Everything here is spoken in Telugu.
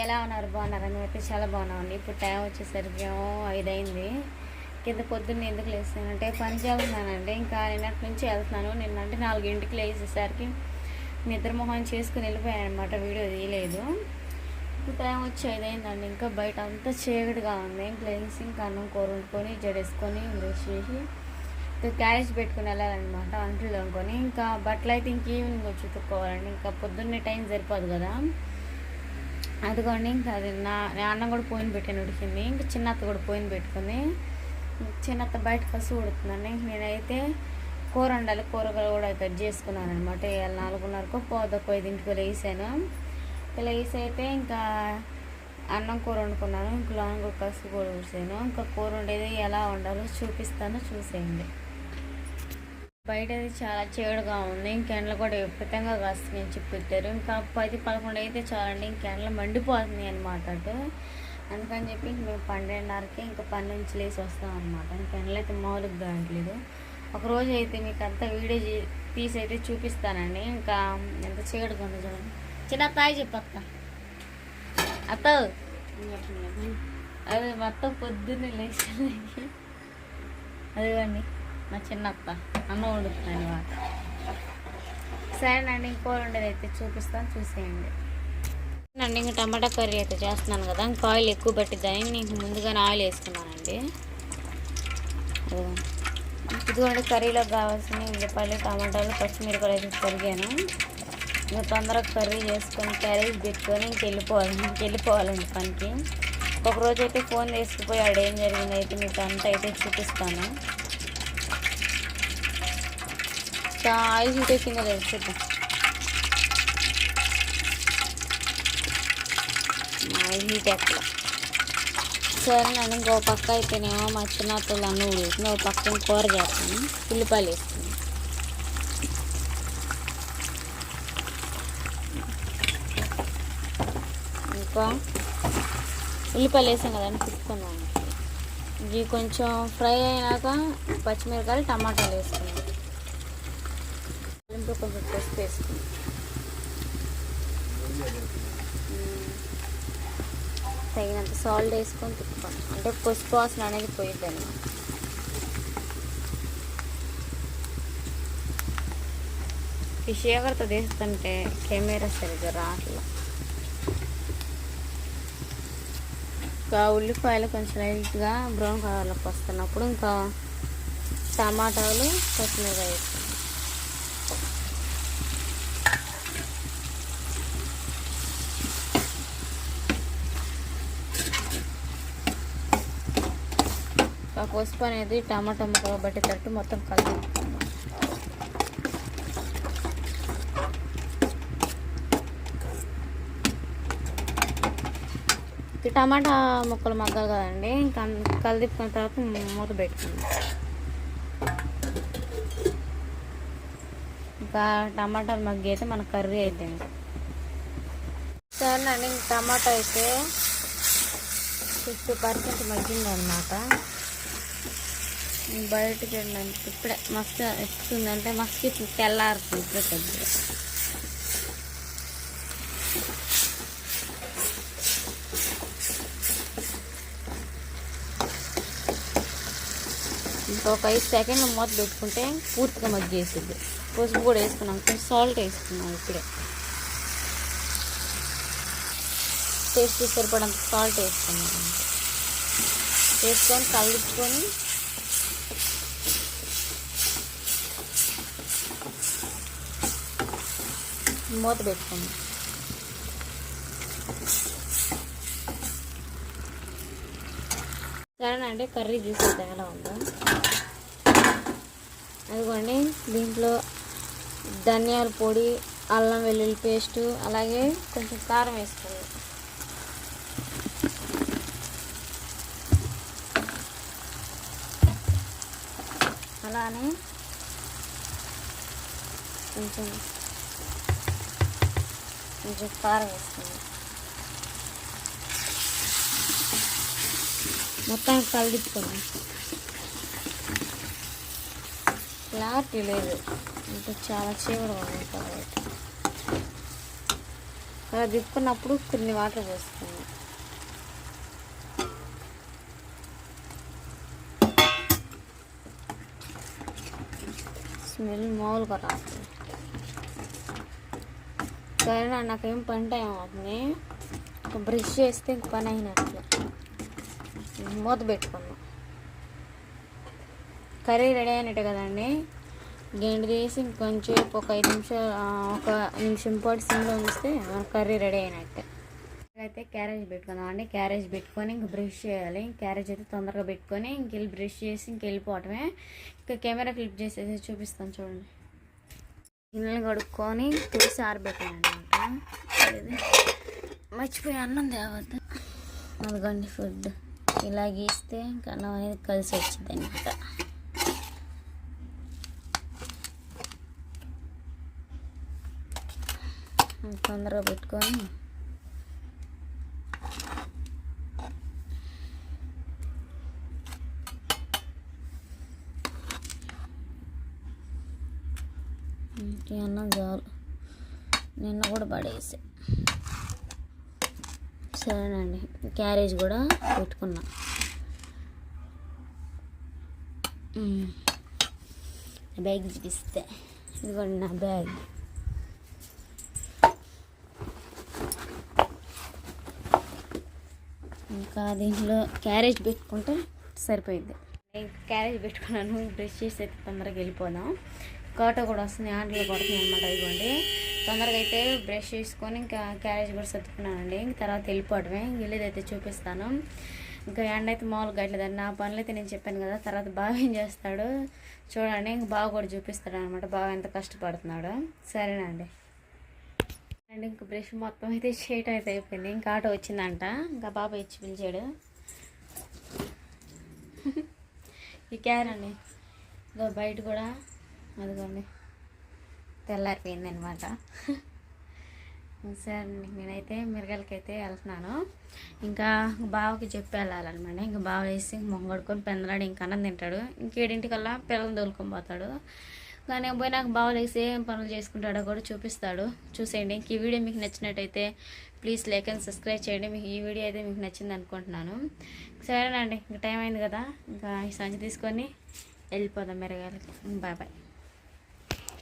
ఎలా ఉన్నారు? బాగున్నారా? మేమైతే చాలా బాగున్నామండి. ఇప్పుడు టైం వచ్చేసరికి ఏమో ఐదు అయింది కింద పొద్దున్న ఎందుకు లేస్తానంటే పని చేస్తున్నానండి ఇంకా నిన్నటి నుంచి వెళ్తున్నాను. నిన్నంటే నాలుగింటికి లేచేసరికి నిద్ర మొహం చేసుకుని వెళ్ళిపోయాను అనమాట వీడియో తీయలేదు. ఇప్పుడు టైం వచ్చి ఐదు అయిందండి ఇంకా బయట అంతా చీకటిగా ఉంది. ఇంకా ఇంకా అన్నం కూర వండుకొని జడేసుకొని బ్రష్ చేసి ఇంకా క్యారేజ్ పెట్టుకుని వెళ్ళాలన్నమాట అంట్లు తోముకొని ఇంకా బట్టలు అయితే ఇంక ఈవినింగ్ వచ్చి ఉతుక్కోవాలండి ఇంకా పొద్దున్నే టైం సరిపోదు కదా. అదిగోండి ఇంకా అది నా నా అన్నం కూడా పోయిన పెట్టాను ఉడికింది ఇంకా చిన్నత్త కూడా పోయిన పెట్టుకుంది. చిన్నత్త బయట కసి ఉడుతుందండి నేనైతే కూర వండాలి కూరగాయలు కూడా కట్ చేసుకున్నాను అనమాట ఇవాళ నాలుగున్నరకు పోదకు ఐదింటికి లేసాను. ఇలా అయితే ఇంకా అన్నం కూర వండుకున్నాను. ఇంకా లాంగ్ కసి కూడా చూసాను ఇంకా కూర వండేది ఎలా వండాలో చూపిస్తాను చూసేయండి. బయట అయితే చాలా చీడగా ఉంది. ఇంకెండలు కూడా విపరీతంగా కాస్తున్నాయి అని చెప్పి పెట్టారు ఇంకా పది పదకొండు అయితే చాలండి. ఇంకెండలు మండిపోతున్నాయి అనమాట అటు. అందుకని చెప్పి ఇంక మేము పన్నెండున్నరకి ఇంకా పన్నెండు లేసి వస్తాం అనమాట ఇంకెండలు అయితే మామూలుగా దాంట్లేదు ఒకరోజు అయితే మీకు అంతా వీడియో తీసి అయితే చూపిస్తానండి. ఇంకా ఎంత చీడగా ఉందో చూడండి. చిన్న తాయి చెప్పు అత్త. అత్త. అదే మొత్తం పొద్దున్నే లేచి అదిగోండి. మా చిన్నప్ప అమ్మ వండుతుంది మాట సరేనండి ఇంకో ఉండేది అయితే చూపిస్తాను చూసేయండి. అండి ఇంకా టమాటా కర్రీ అయితే చేస్తున్నాను కదా ఇంకా ఆయిల్ ఎక్కువ పట్టిద్దని నేను ముందుగానే ఆయిల్ వేసుకున్నానండి. ఇదిగోండి కర్రీలో కావాల్సిన ఉల్లిపాయలు టమాటాలు పచ్చిమిరపకాయలు అయితే తరిగాను. ఇంకా తొందరగా కర్రీ చేసుకొని క్యారేజ్ పెట్టుకొని ఇంక వెళ్ళిపోవాలి. ఇంక వెళ్ళిపోవాలండి పనికి. ఒకరోజు అయితే ఫోన్ తీసుకుపోయాడు ఏం జరిగింది అయితే మీకు అంతా అయితే చూపిస్తాను. చా ఆయిల్ హీట్ ఎక్కిందో లేదు చూద్దాం ఆయిల్ హీట్ ఎక్కడ సరేనండి ఇంకో పక్క అయితేనేమో మా చిన్న అన్నీ అన్ను ఒక పక్క కూర చేస్తాను ఉల్లిపాయలు వేస్తాను ఇంకా ఉల్లిపాయలు వేసాం కదండి తీసుకున్నాను ఇవి కొంచెం ఫ్రై అయినాక పచ్చిమిరకాయలు టమాటాలు వేసుకున్నాను ఇంట్లో కొంచెం పసుపు వేసుకున్నాం తగినంత సాల్ట్ వేసుకొని తిప్పుకోండి అంటే పసుపు వాసన అనేది పోయింది అనమాట ఫిష్ ఎవరితో తీస్తుంటే కెమెరా సరిగ్గా రావట్లేదు ఇంకా ఉల్లిపాయలు కొంచెం లైట్గా బ్రౌన్ కలర్లోకి వస్తున్నప్పుడు ఇంకా టమాటాలు పచ్చిమిరపకాయ వేస్తాం ఆ పసుపు అనేది టమాటా ముక్క పట్టేటట్టు మొత్తం కలిపి. టమాటా ముక్కలు మగ్గాలి కదండి ఇంకా కలిదిప్పుకున్న తర్వాత మూత పెట్టుకుందాం. ఇంకా టమాటాలు మగ్గి అయితే మన కర్రీ అయిపోయింది. సరేనండి టమాటా అయితే ఫిఫ్టీ పర్సెంట్ మగ్గింది అనమాట బయటకు వెళ్ళండి ఇప్పుడే మస్తు ఎక్కుతుందంటే మస్తు తెల్లారుతుంది ఇప్పుడే కొద్దిగా. ఇంకొక ఐదు సెకండ్లు మూత పెట్టుకుంటే పూర్తిగా మగ్గేసింది పసుపు కూడా వేసుకున్నాం. కొంచెం సాల్ట్ వేసుకున్నాం ఇప్పుడే. టేస్ట్ సరిపడంత సాల్ట్ వేసుకున్నాం. వేసుకొని కలుపుకొని మూత పెట్టుకుందాం. సరేనండి కర్రీ చూసేది ఎలా ఉందో? అదిగోండి దీంట్లో ధనియాల పొడి అల్లం వెల్లుల్లి పేస్ట్ అలాగే కొంచెం కారం వేసుకోండి. అలానే కొంచెం కొంచెం కారం వేసుకోండి మొత్తం కలిదిప్పుకోండి క్లారిటీ లేదు అంటే చాలా చీకటిగా ఉంది కాబట్టి అలా దిప్పుకున్నప్పుడు కొన్ని వాటర్ పోస్తుంది స్మెల్ మామూలుగా రాదు సరే నాకేం పని టైం అవుతుంది. ఒక బ్రష్ చేస్తే ఇంక పని అయినట్లు మూత పెట్టుకున్నాం. కర్రీ రెడీ అయినట్టు కదండి. గెండి తీసి ఇంకొంచెం ఒక ఐదు నిమిషాలు ఒక నిమిషం పాటు సిమ్లో ఉంచితే మన కర్రీ రెడీ అయినట్టే. అయితే క్యారేజ్ పెట్టుకుందాం అండి. క్యారేజ్ పెట్టుకొని ఇంక బ్రష్ చేయాలి. క్యారేజ్ అయితే తొందరగా పెట్టుకొని ఇంకెళ్ళి బ్రష్ చేసి ఇంకెళ్ళిపోవటమే ఇంకా కెమెరా క్లిప్ చేసేసి చూపిస్తాను చూడండి. గిన్నెలు కడుక్కొని తుడిసి ఆరబెట్టాను అనమాట మర్చిపోయి అన్నం తేవద్దు. అదిగోండి ఫుడ్. ఇలా గీస్తే ఇంకా అన్నం అనేది కలిసి వచ్చింది అనమాట తొందరగా పెట్టుకొని ఇంకే అన్నం చాలు. నిన్న కూడా పడేసి. సరేనండి క్యారేజ్ కూడా పెట్టుకున్నా. బ్యాగ్ చూపిస్తే ఇదిగోండి నా బ్యాగ్. ఇంకా దీంట్లో క్యారేజ్ పెట్టుకుంటే సరిపోయింది క్యారేజ్ పెట్టుకున్నాను బ్రష్ చేసి అయితే తొందరగా వెళ్ళిపోదాం. కాట కూడా వస్తుంది ఆంటీలో కొడుతుంది అనమాట ఇదిగోండి. తొందరగా అయితే బ్రష్ చేసుకొని ఇంకా క్యారేజ్ కూడా సర్దుకున్నానండి. ఇంక తర్వాత వెళ్ళిపోవడమే. వెళ్ళేదైతే చూపిస్తాను. ఇంకా ఎండ అయితే మామూలుగా గట్లేదండి నా పనులు అయితే నేను చెప్పాను కదా తర్వాత బాగా ఏం చేస్తాడు చూడండి. ఇంక బాగా కూడా చూపిస్తాడు అనమాట బాగా ఎంత కష్టపడుతున్నాడు. సరేనండి. అండ్ ఇంక బ్రష్ మొత్తం అయితే చేయటం అయితే అయిపోయింది. ఇంకా ఆటో వచ్చిందంట. ఇంకా బాబా ఇచ్చి పిలిచాడు. ఈ క్యారండి అండి. బయట కూడా అదిగోండి. తెల్లారిపోయింది అనమాట సరే అండి నేనైతే మిరగలకైతే వెళ్తున్నాను. ఇంకా బావకి చెప్పి వెళ్ళాలన్నమాట. ఇంకా బావ వేసి మొంగడుకొని పెందలాడు ఇంకా అన్నం తింటాడు. ఇంకేడింటికల్లా పిల్లలు తోలుకొని పోతాడు. కానీ పోయి నాకు బావ లేసి ఏం పనులు చేసుకుంటాడో కూడా చూపిస్తాడు. చూసేయండి. ఇంక ఈ వీడియో మీకు నచ్చినట్టయితే ప్లీజ్ లైక్ అండ్ సబ్స్క్రైబ్ చేయండి. మీకు ఈ వీడియో అయితే మీకు నచ్చింది అనుకుంటున్నాను. సరేనండి ఇంకా టైం అయింది కదా. ఇంకా ఈ సంచి తీసుకొని వెళ్ళిపోదాం మెరగాలి బాయ్ బాయ్.